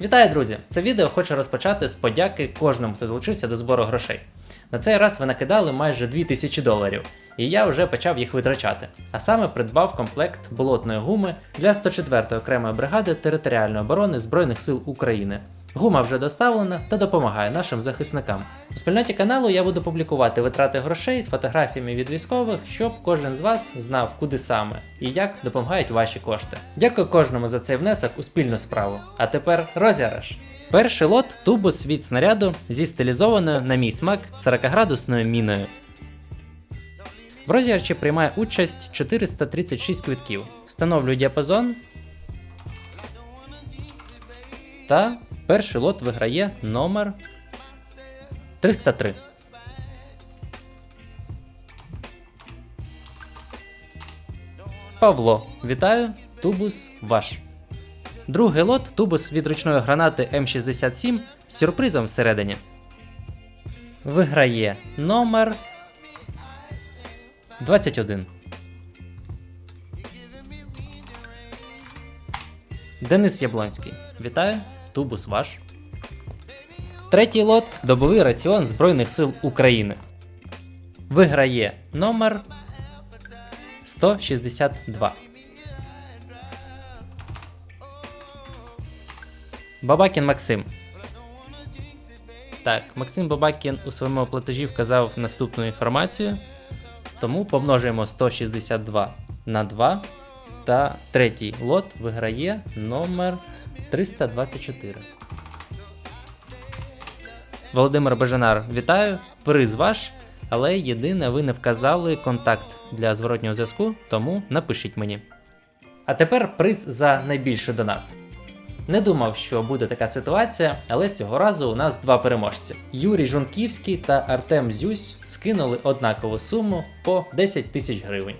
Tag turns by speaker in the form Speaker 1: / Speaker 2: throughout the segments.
Speaker 1: Вітаю, друзі! Це відео хочу розпочати з подяки кожному, хто долучився до збору грошей. На цей раз ви накидали майже 2000 доларів, і я вже почав їх витрачати. А саме придбав комплект болотної гуми для 104-ї окремої бригади територіальної оборони Збройних сил України. Гума вже доставлена та допомагає нашим захисникам. У спільноті каналу я буду публікувати витрати грошей з фотографіями від військових, щоб кожен з вас знав, куди саме і як допомагають ваші кошти. Дякую кожному за цей внесок у спільну справу. А тепер розіграш. Перший лот тубус від снаряду зі стилізованою на мій смак 40-градусною міною. В розіграші приймає участь 436 квитків. Встановлюю діапазон. Та перший лот виграє номер 303. Павло, вітаю, тубус ваш. Другий лот тубус від ручної гранати М67 з сюрпризом всередині. Виграє номер 21. Денис Яблонський. Вітаю, тубус ваш. Третій лот добовий раціон Збройних сил України. Виграє номер 162. Бабакін Максим. Так, Максим Бабакін у своєму платежі вказав наступну інформацію. Тому помножуємо 162 на 2. Та третій лот виграє номер 324. Володимир Бежанар, вітаю. Приз ваш. Але єдине, ви не вказали контакт для зворотнього зв'язку, тому напишіть мені. А тепер приз за найбільший донат. Не думав, що буде така ситуація, але цього разу у нас два переможці: Юрій Жунківський та Артем Зюсь скинули однакову суму по 10 тисяч гривень.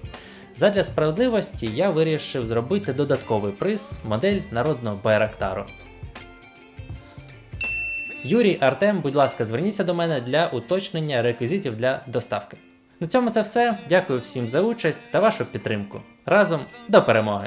Speaker 1: Задля справедливості я вирішив зробити додатковий приз модель народного Байрактару. Юрій Артем, будь ласка, зверніться до мене для уточнення реквізитів для доставки. На цьому це все. Дякую всім за участь та вашу підтримку. Разом до перемоги!